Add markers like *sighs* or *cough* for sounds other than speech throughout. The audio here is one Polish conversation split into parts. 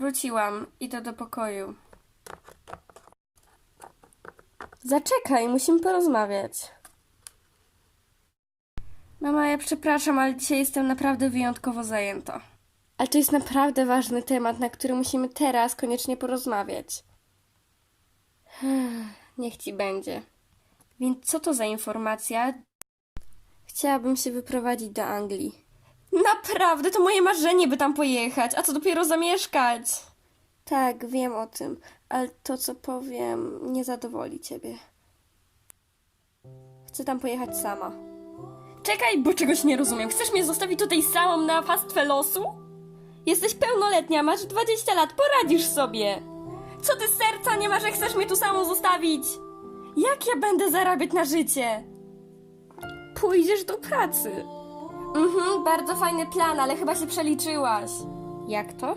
Wróciłam. Idę do pokoju. Zaczekaj, musimy porozmawiać. Mama, ja przepraszam, ale dzisiaj jestem naprawdę wyjątkowo zajęta. Ale to jest naprawdę ważny temat, na który musimy teraz koniecznie porozmawiać. *sighs* Niech ci będzie. Więc co to za informacja? Chciałabym się wyprowadzić do Anglii. Naprawdę, to moje marzenie, by tam pojechać, a co dopiero zamieszkać. Tak, wiem o tym, ale to, co powiem, nie zadowoli ciebie. Chcę tam pojechać sama. Czekaj, bo czegoś nie rozumiem. Chcesz mnie zostawić tutaj samą na pastwę losu? Jesteś pełnoletnia, masz 20 lat, poradzisz sobie. Co ty serca nie masz, że chcesz mnie tu samą zostawić? Jak ja będę zarabiać na życie? Pójdziesz do pracy. Mhm, bardzo fajny plan, ale chyba się przeliczyłaś. Jak to?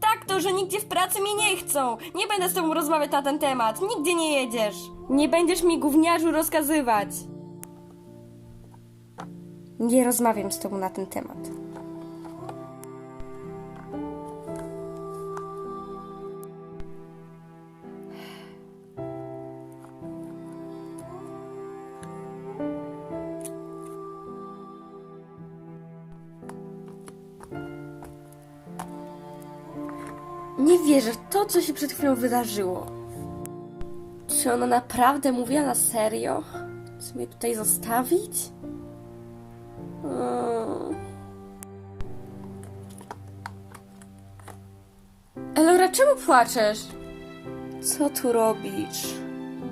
Tak to, że nigdzie w pracy mnie nie chcą. Nie będę z tobą rozmawiać na ten temat. Nigdzie nie jedziesz. Nie będziesz mi gówniarzu rozkazywać. Nie rozmawiam z tobą na ten temat. Nie wierzę w to, co się przed chwilą wydarzyło. Czy ona naprawdę mówiła na serio? Czy mnie tutaj zostawić? Mm. Elora, czemu płaczesz? Co tu robisz?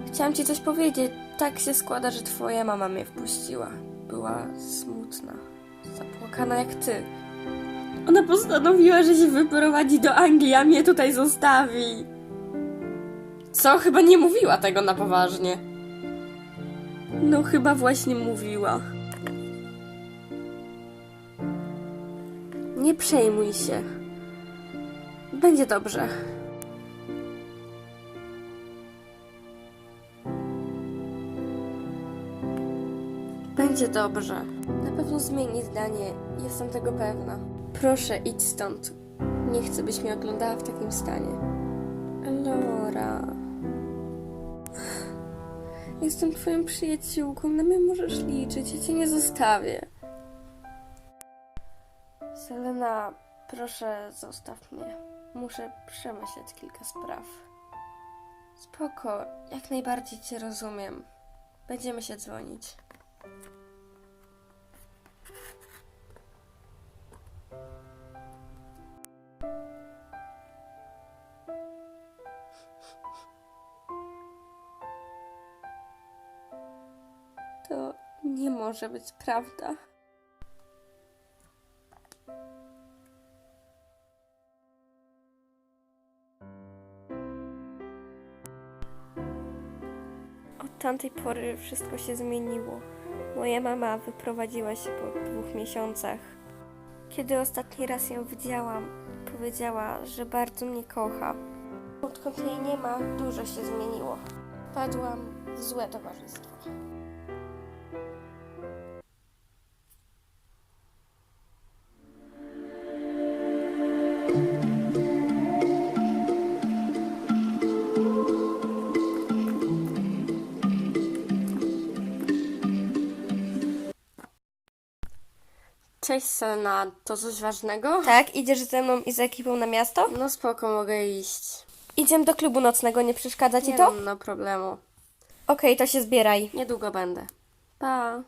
Chciałam ci coś powiedzieć. Tak się składa, że twoja mama mnie wpuściła. Była smutna, zapłakana jak ty. Ona postanowiła, że się wyprowadzi do Anglii, a mnie tutaj zostawi. Co? Chyba nie mówiła tego na poważnie. No, chyba właśnie mówiła. Nie przejmuj się. Będzie dobrze. Będzie dobrze. Na pewno zmieni zdanie. Jestem tego pewna. Proszę, idź stąd. Nie chcę, byś mnie oglądała w takim stanie. Laura. Jestem twoją przyjaciółką. Na mnie możesz liczyć. Ja cię nie zostawię. Selena, proszę, zostaw mnie. Muszę przemyśleć kilka spraw. Spoko, jak najbardziej cię rozumiem. Będziemy się dzwonić. To nie może być prawda. Od tamtej pory wszystko się zmieniło. Moja mama wyprowadziła się po dwóch miesiącach. Kiedy ostatni raz ją widziałam, powiedziała, że bardzo mnie kocha. Odkąd jej nie ma, dużo się zmieniło. Padłam w złe towarzystwo. Cześć Selena, to coś ważnego? Tak, idziesz ze mną i z ekipą na miasto? No spoko, mogę iść. Idziemy do klubu nocnego, nie przeszkadza ci Nie to? mam no problemu. Okej, to się zbieraj. Niedługo będę. Pa.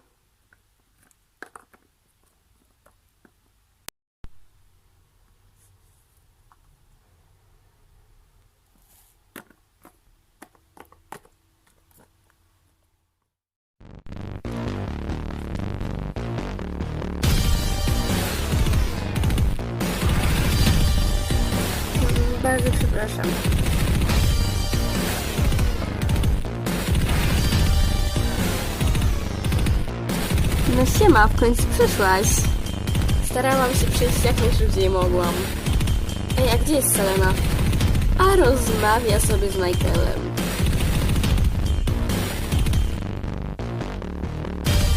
Przepraszam. No siema, w końcu przyszłaś. Starałam się przyjść jak najszybciej mogłam. Ej, a gdzie jest Selena? A rozmawia sobie z Michaelem.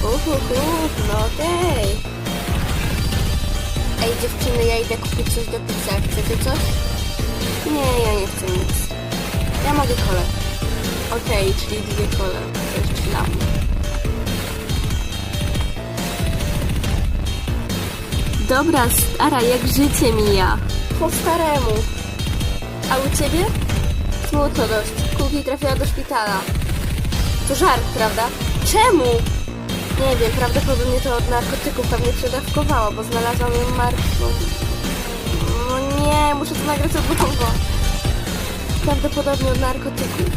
Uhuhu, no okej. Ej dziewczyny, ja idę kupić coś do pizza. Chcecie coś? Nie, ja nie chcę nic. Ja mogę kole. Okej, czyli dwie kole. Jeszcze dla mnie. Dobra, stara, jak życie mija. Po staremu. A u ciebie? Smutno dość. Kuki trafiła do szpitala. To żart, prawda? Czemu? Nie wiem, prawdopodobnie to od narkotyków pewnie przedawkowała, bo znalazłam ją martwą. Nie, muszę to nagrać od nowa. Prawdopodobnie od narkotyków.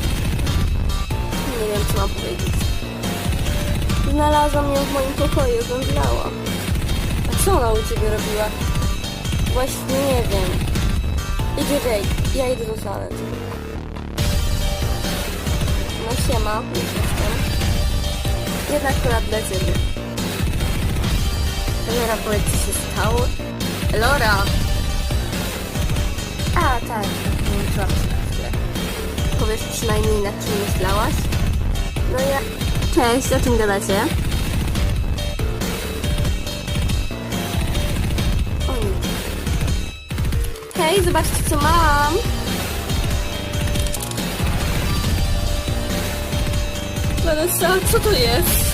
Nie wiem, co mam powiedzieć. Znalazłam ją w moim pokoju, zemdlała. A co ona u ciebie robiła? Właśnie nie wiem. Idzie Jake, ja idę do toalety. No siema, już jestem. Jednak akurat dla ciebie. Elora, powiedz, co się stało? Elora! A, tak, włączyłam się na chwilę. Powiesz przynajmniej, nad czym myślałaś? No ja... Cześć, o czym gadacie? O nic. Hej, zobaczcie co mam! Vanessa, co to jest?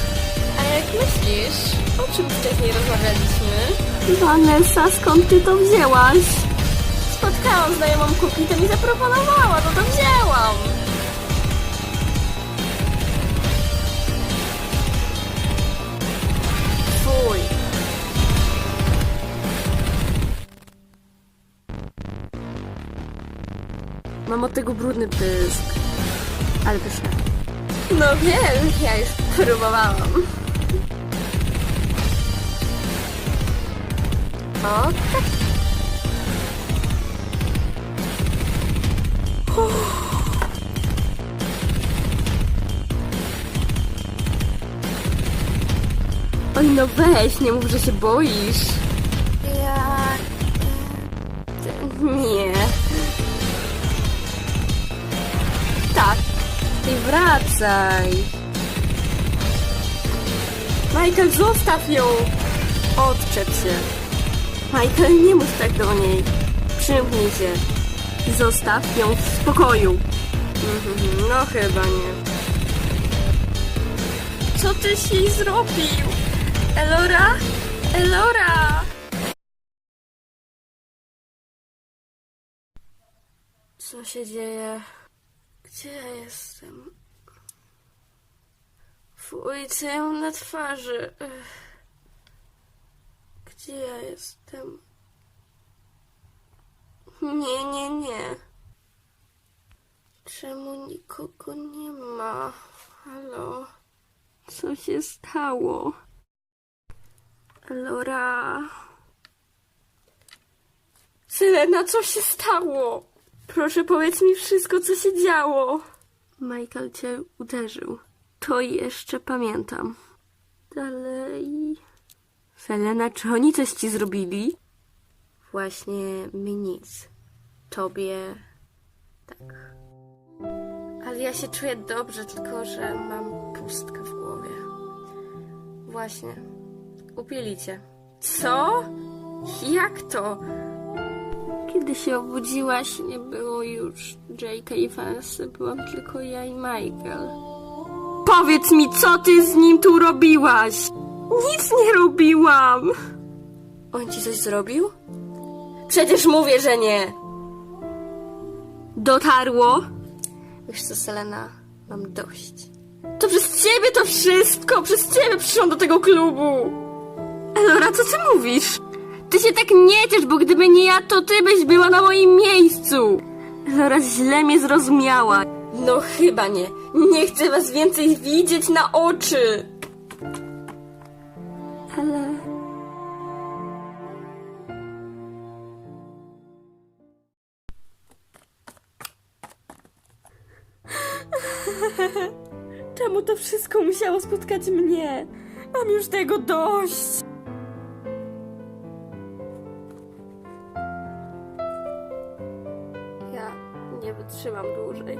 A jak myślisz? O czym wcześniej rozmawialiśmy? Vanessa, skąd ty to wzięłaś? Spotkałam znajomą kuki, to mi zaproponowała, to to wzięłam. Fuj. Mam od tego brudny pysk. Ale pyszne. No wiem, ja już próbowałam. O, tak. No weź, nie mów, że się boisz. Ja... Nie. Tak. Ty wracaj. Michael, zostaw ją! Odczep się. Michael, nie mów tak do niej. Przymknij się. Zostaw ją w spokoju. Mhm, No chyba nie. Co tyś jej zrobił? Elora? Elora! Co się dzieje? Gdzie ja jestem? Fuj, co ja mam na twarzy? Gdzie ja jestem? Nie, nie, nie. Czemu nikogo nie ma? Halo? Co się stało? Laura. Selena, co się stało? Proszę powiedz mi wszystko, co się działo. Michael cię uderzył. To jeszcze pamiętam. Dalej. Selena, czy oni coś ci zrobili? Właśnie mi nic. Tobie tak. Ale ja się czuję dobrze, tylko że mam pustkę w głowie. Właśnie. Upili cię. Co? Jak to? Kiedy się obudziłaś, nie było już Jake'a i Vanessa, byłam tylko ja i Michael. Powiedz mi, co ty z nim tu robiłaś? Nic nie robiłam! On ci coś zrobił? Przecież mówię, że nie! Dotarło? Wiesz co, Selena, mam dość. To przez ciebie to wszystko! Przez ciebie przyszłam do tego klubu! Elora, co ty mówisz? Ty się tak nie ciesz, bo gdyby nie ja, to ty byś była na moim miejscu! Elora źle mnie zrozumiała. No chyba nie. Nie chcę was więcej widzieć na oczy! Ale... Czemu to wszystko musiało spotkać mnie? Mam już tego dość. wytrzymam dłużej.